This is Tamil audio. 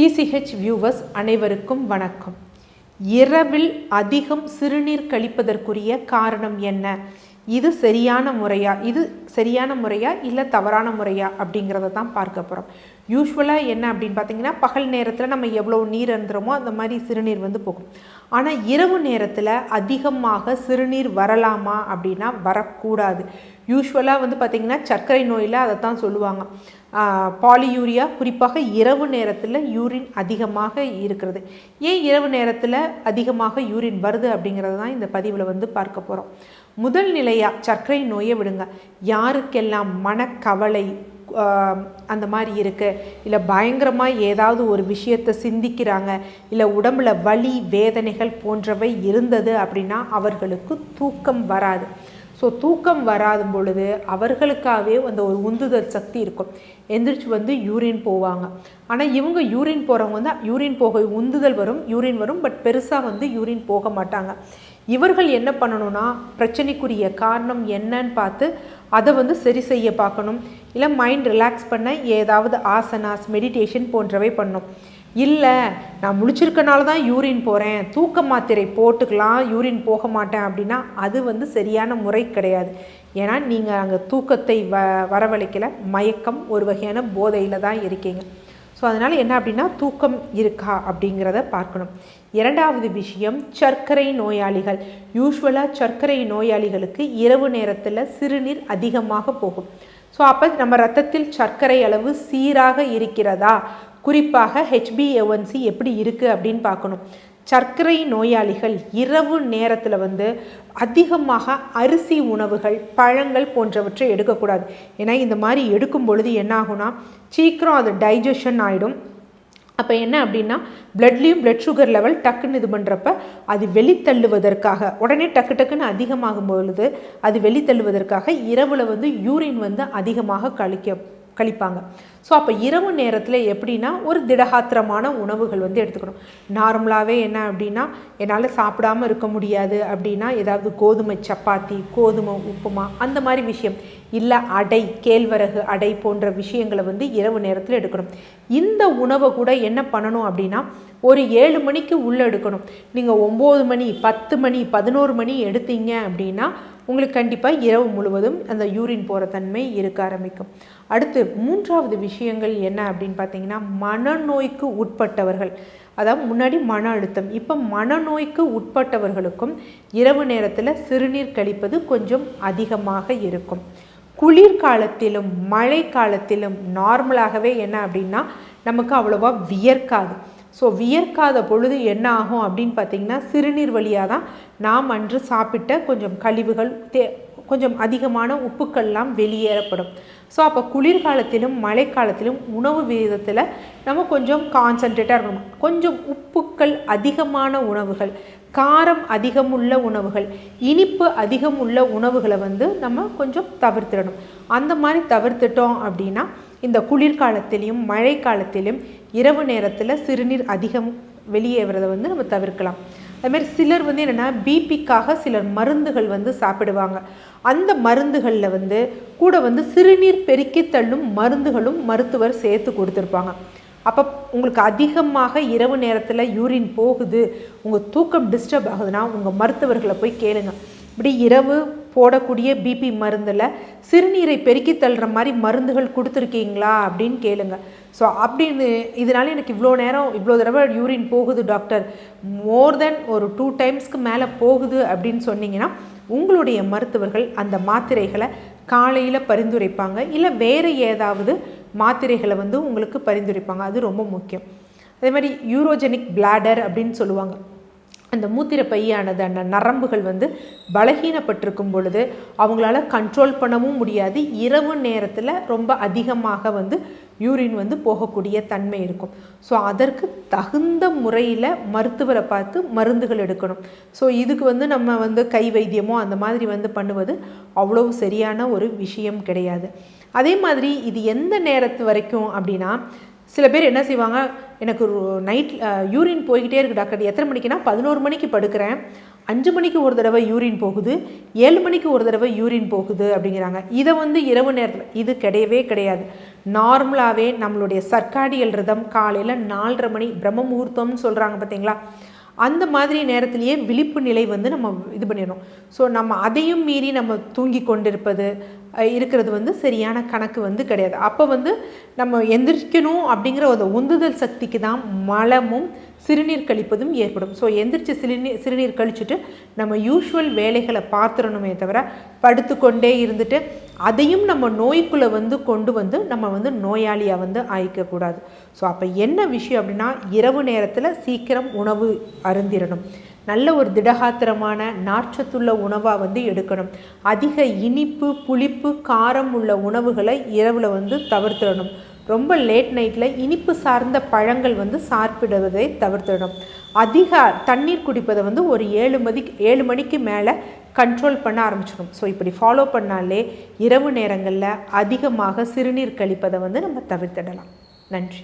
டிசிஹெச் வியூவர்ஸ் அனைவருக்கும் வணக்கம். இரவில் அதிகம் சிறுநீர் கழிப்பதற்குரிய காரணம் என்ன? இது சரியான முறையா? இது சரியான முறையா இல்லை தவறான முறையா? அப்படிங்கிறத தான் பார்க்க போகிறோம் யூஸ்வலாக என்ன அப்படின்னு பார்த்தீங்கன்னா பகல் நேரத்தில் நம்ம எவ்வளோ நீர் அந்துறோமோ அந்த மாதிரி சிறுநீர் வந்து போகும். ஆனால் இரவு நேரத்தில் அதிகமாக சிறுநீர் வரலாமா அப்படின்னா வரக்கூடாது. யூஸ்வலாக வந்து பார்த்திங்கன்னா சர்க்கரை நோயில் அதை தான் சொல்லுவாங்க பாலியூரியா குறிப்பாக இரவு நேரத்தில் யூரின் அதிகமாக இருக்கிறது. ஏன் இரவு நேரத்தில் அதிகமாக யூரின் வருது அப்படிங்கிறது தான் இந்த பதிவில் வந்து பார்க்க போகிறோம் முதல் நிலையாக சர்க்கரை நோயை விடுங்க. யாருக்கெல்லாம் மனக்கவலை அந்த மாதிரி இருக்குது இல்லை பயங்கரமாக ஏதாவது ஒரு விஷயத்தை சிந்திக்கிறாங்க. இல்லை உடம்புல வலி வேதனைகள் போன்றவை இருந்தது அப்படின்னா அவர்களுக்கு தூக்கம் வராது. ஸோ தூக்கம் வராத பொழுது அவர்களுக்காகவே அந்த ஒரு உந்துதல் சக்தி இருக்கும். எந்திரிச்சு வந்து யூரின் போவாங்க. ஆனால் இவங்க யூரின் போகிறவங்க வந்து யூரின் போக உந்துதல் வரும் யூரின் வரும் பட் பெருசாக வந்து யூரின் போக மாட்டாங்க. இவர்கள் என்ன பண்ணணும்னா பிரச்சனைக்குரிய காரணம் என்னன்னு பார்த்து அதை வந்து சரி செய்ய பார்க்கணும். இல்லை மைண்ட் ரிலாக்ஸ் பண்ண ஏதாவது ஆசனாஸ் மெடிடேஷன் போன்றவை பண்ணும். இல்லை நான் முழிச்சிருக்கனால தான் யூரின் போகிறேன் தூக்க மாத்திரை போட்டுக்கலாம் யூரின் போக மாட்டேன் அப்படின்னா அது வந்து சரியான முறை கிடையாது. ஏன்னா நீங்கள் அங்கே தூக்கத்தை வ வரவழைக்கல மயக்கம் ஒரு வகையான போதையில் தான் இருக்கீங்க. ஸோ அதனால் என்ன அப்படின்னா தூக்கம் இருக்கா அப்படிங்கிறத பார்க்கணும். இரண்டாவது விஷயம் சர்க்கரை நோயாளிகள். யூஸ்வலாக சர்க்கரை நோயாளிகளுக்கு இரவு நேரத்தில் சிறுநீர் அதிகமாக போகும். ஸோ அப்போ நம்ம ரத்தத்தில் சர்க்கரை அளவு சீராக இருக்கிறதா? குறிப்பாக ஹெச்பிஏஒன்சி எப்படி இருக்குது அப்படின்னு பார்க்கணும். சர்க்கரை நோயாளிகள் இரவு நேரத்தில் வந்து அதிகமாக அரிசி உணவுகள் பழங்கள் போன்றவற்றை எடுக்கக்கூடாது. ஏன்னா இந்த மாதிரி எடுக்கும் பொழுது என்ன ஆகும்னா சீக்கிரம் அது டைஜஷன் ஆகிடும் அப்போ என்ன அப்படின்னா பிளட்லேயும் பிளட் சுகர் லெவல் டக்குன்னு இது பண்ணுறப்ப அது வெளித்தள்ளுவதற்காக உடனே டக்கு டக்குன்னு அதிகமாகும் பொழுது அது வெளித்தள்ளுவதற்காக இரவில் வந்து யூரின் வந்து அதிகமாக கழிக்கும். கழிப்பாங்க. ஸோ அப்போ இரவு நேரத்தில் எப்படின்னா ஒரு திடகாத்திரமான உணவுகள் வந்து எடுத்துக்கணும். நார்மலாகவே என்ன அப்படின்னா என்னால் சாப்பிடாமல் இருக்க முடியாது அப்படின்னா ஏதாவது கோதுமை சப்பாத்தி கோதுமை உப்புமா அந்த மாதிரி விஷயம். இல்லை அடை கேழ்வரகு அடை போன்ற விஷயங்களை வந்து இரவு நேரத்தில் எடுக்கணும். இந்த உணவை கூட என்ன பண்ணணும் அப்படின்னா ஒரு ஏழு மணிக்கு உள்ளே எடுக்கணும். நீங்கள் ஒம்பது மணி பத்து மணி பதினோரு மணி எடுத்தீங்க அப்படின்னா உங்களுக்கு கண்டிப்பாக இரவு முழுவதும் அந்த யூரின் போகிற தன்மை இருக்க ஆரம்பிக்கும். அடுத்து மூன்றாவது விஷயங்கள் என்ன அப்படின்னு பார்த்தீங்கன்னா மனநோய்க்கு உட்பட்டவர்கள். அதாவது முன்னாடி மன அழுத்தம். இப்போ மனநோய்க்கு உட்பட்டவர்களுக்கும் இரவு நேரத்தில் சிறுநீர் கழிப்பது கொஞ்சம் அதிகமாக இருக்கும். குளிர்காலத்திலும் மழை காலத்திலும் நார்மலாகவே என்ன அப்படின்னா நமக்கு அவ்வளோவா வியர்க்காது. ஸோ வியர்க்காத பொழுது என்ன ஆகும் அப்படின்னு பார்த்தீங்கன்னா சிறுநீர் வழியாக தான் நாம் அன்று சாப்பிட்ட கொஞ்சம் கழிவுகள் தே கொஞ்சம் அதிகமான உப்புக்கள்லாம் வெளியேறப்படும். ஸோ அப்போ குளிர்காலத்திலும் மழைக்காலத்திலும் உணவு விகிதத்தில் நம்ம கொஞ்சம் கான்சன்ட்ரேட்டாக இருக்கணும். கொஞ்சம் உப்புக்கள் அதிகமான உணவுகள் காரம் அதிகமுள்ள உணவுகள் இனிப்பு அதிகம் உள்ள உணவுகளை வந்து நம்ம கொஞ்சம் தவிர்த்திடணும். அந்த மாதிரி தவிர்த்துட்டோம் அப்படின்னா இந்த குளிர்காலத்திலையும் மழை காலத்திலும் இரவு நேரத்தில் சிறுநீர் அதிகம் வெளியேறதை வந்து நம்ம தவிர்க்கலாம். அதுமாரி சிலர் வந்து என்னென்னா பிபிக்காக சிலர் மருந்துகள் வந்து சாப்பிடுவாங்க. அந்த மருந்துகளில் வந்து கூட வந்து சிறுநீர் பெருக்கி தள்ளும் மருந்துகளும் மருத்துவர் சேர்த்து கொடுத்துருப்பாங்க. அப்போ உங்களுக்கு அதிகமாக இரவு நேரத்தில் யூரின் போகுது உங்கள் தூக்கம் டிஸ்டர்ப் ஆகுதுன்னா உங்கள் மருத்துவர்களை போய் கேளுங்க. இப்படி இரவு போடக்கூடிய பிபி மருந்தில் சிறுநீரை பெருக்கி தள்ளுற மாதிரி மருந்துகள் கொடுத்துருக்கீங்களா அப்படின்னு கேளுங்க. ஸோ அப்படின்னு இதனால எனக்கு இவ்வளோ நேரம் இவ்வளோ தடவை யூரின் போகுது டாக்டர் மோர் தென் ஒரு டூ டைம்ஸ்க்கு மேலே போகுது அப்படின்னு சொன்னீங்கன்னா உங்களுடைய மருத்துவர்கள் அந்த மாத்திரைகளை காலையில் பரிந்துரைப்பாங்க. இல்லை வேறு ஏதாவது மாத்திரைகளை வந்து உங்களுக்கு பரிந்துரைப்பாங்க. அது ரொம்ப முக்கியம். அதே மாதிரி யூரோஜெனிக் பிளாடர் அப்படின்னு சொல்லுவாங்க. அந்த மூத்திர பையானது அந்த நரம்புகள் வந்து பலகீனப்பட்டிருக்கும் பொழுது அவங்களால கண்ட்ரோல் பண்ணவும் முடியாது. இரவு நேரத்தில் ரொம்ப அதிகமாக வந்து யூரின் வந்து போகக்கூடிய தன்மை இருக்கும். ஸோ அதற்கு தகுந்த முறையில் மருத்துவரை பார்த்து மருந்துகள் எடுக்கணும். ஸோ இதுக்கு வந்து நம்ம வந்து கை வைத்தியமோ அந்த மாதிரி வந்து பண்ணுவது அவ்வளவு சரியான ஒரு விஷயம் கிடையாது. அதே மாதிரி இது எந்த நேரத்து வரைக்கும் அப்படின்னா சில பேர் என்ன செய்வாங்க எனக்கு நைட் யூரின் போய்கிட்டே இருக்குது டாக்டர் எத்தனை மணிக்குன்னா பதினோரு மணிக்கு படுக்கிறேன். அஞ்சு மணிக்கு ஒரு தடவை யூரின் போகுது. ஏழு மணிக்கு ஒரு தடவை யூரின் போகுது அப்படிங்கிறாங்க. இதை வந்து இரவு நேரத்தில் இது கிடையவே கிடையாது. நார்மலாகவே நம்மளுடைய சர்க்காடியல் ரிதம் காலையில் நாலரை மணி பிரம்ம முகூர்த்தம்னு சொல்கிறாங்க பார்த்தீங்களா அந்த மாதிரி நேரத்திலேயே விழிப்பு நிலை வந்து நம்ம இது பண்ணிடணும். ஸோ நம்ம அதையும் மீறி நம்ம தூங்கி கொண்டிருப்பது இருக்கிறது வந்து சரியான கணக்கு வந்து கிடையாது. அப்போ வந்து நம்ம எந்திரிக்கணும் அப்படிங்கிற ஒரு உந்துதல் சக்திக்கு தான் மலமும் சிறுநீர் கழிப்பதும் ஏற்படும். ஸோ எந்திரிச்சு சிறுநீர் சிறுநீர் கழிச்சுட்டு நம்ம யூஷுவல் வேலைகளை பார்த்துடணுமே தவிர படுத்துக்கொண்டே இருந்துட்டு அதையும் நம்ம நோய்க்குள்ளே வந்து கொண்டு வந்து நம்ம வந்து நோயாளியாக வந்து ஆயிக்கக்கூடாது. ஸோ அப்போ என்ன விஷயம் அப்படின்னா இரவு நேரத்தில் சீக்கிரம் உணவு அருந்திடணும். நல்ல ஒரு திடகாத்திரமான நார்ச்சத்துள்ள உணவாக வந்து எடுக்கணும். அதிக இனிப்பு புளிப்பு காரம் உள்ள உணவுகளை இரவில் வந்து தவிர்த்திடணும். ரொம்ப லேட் நைட்டில் இனிப்பு சார்ந்த பழங்கள் வந்து சாப்பிடுவதை தவிர்த்திடணும். அதிக தண்ணீர் குடிப்பதை வந்து ஒரு ஏழு மதி ஏழு மணிக்கு மேலே கண்ட்ரோல் பண்ண ஆரம்பிச்சிடும் ஸோ இப்படி ஃபாலோ பண்ணாலே இரவு நேரங்களில் அதிகமாக சிறுநீர் கழிப்பதை வந்து நம்ம தவிர்த்திடலாம். நன்றி.